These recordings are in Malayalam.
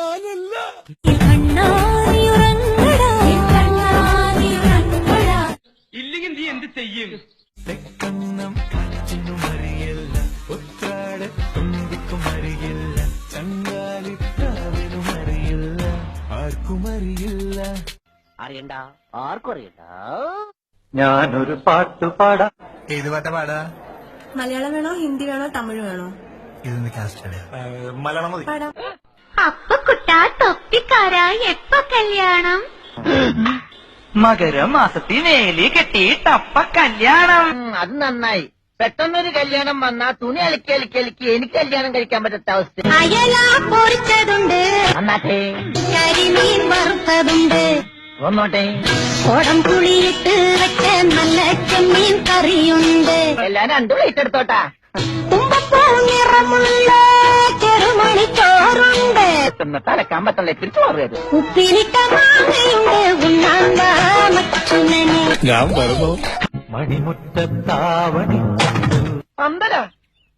ഞാനല്ല. ഇല്ലെങ്കിൽ നീ എന്ത് ചെയ്യും? ആർക്കും അറിയില്ല അറിയണ്ട ആർക്കും അറിയണ്ട. ഞാനൊരു പാട്ട് പാടാ. ഏത് പാട്ട പാടാ? മലയാളം വേണോ ഹിന്ദി വേണോ തമിഴ് വേണോ? ഇതൊന്ന് കാസ്റ്റ് മലയാളം മതി. തൊപ്പിക്കാരാ എപ്പ കല്യാണം? മകരമാസത്തിൽ വേലി കെട്ടിട്ടപ്പ കല്യാണം. അത് നന്നായി. പെട്ടെന്നൊരു കല്യാണം വന്നാ തുണി അലക്കി അലക്കി അലക്കി എനിക്ക് കല്യാണം കഴിക്കാൻ പറ്റാത്ത അവസ്ഥ. അയലാ പൊരിച്ചതുണ്ട് നന്നാട്ടെ കരിമീൻ വറുത്തതുണ്ട്. ഒന്നോട്ടെ കോടം പുളിയിട്ട് വെച്ച നല്ല ചെമ്മീൻ കറിയുണ്ട്. എല്ലാം രണ്ടു പ്ലേറ്റ് എടുത്തോട്ടാ. തുമ്പപ്പൂ നിറമുള്ള മാറിയത് ഉപ്പിലിട്ട മാങ്ങയുണ്ട് ഉണ്ണാൻ മച്ചുനനെ പന്തല?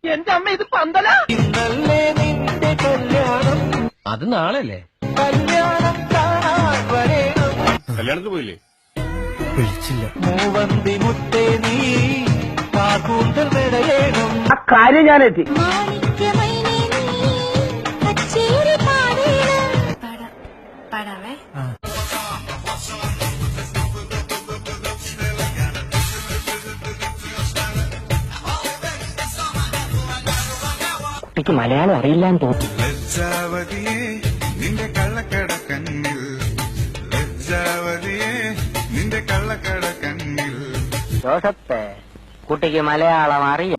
എന്റെ അമ്മ ഇത് പന്തല? ഇന്നല്ലേ നിന്റെ കല്യാണം. അത് നാളല്ലേ? കല്യാണം കല്യാണത്തിന് പോയില്ലേ? വിളിച്ചില്ല. മൂവന്തി മുത്തേ നീ കാക്കൂന്തൽ ഞാൻ മാണിക്യമൈനേ കുട്ടിക്ക് മലയാളം അറിയില്ലാന്ന് തോന്നുന്നു. ലജ്ജാവതിയെ നിന്റെ കള്ളക്കട കണ്ണിൽ. ലജ്ജാവതിയെ നിന്റെ കള്ളക്കട കണ്ണിൽ. ജോസഫ് കുട്ടിക്ക് മലയാളം അറിയാം.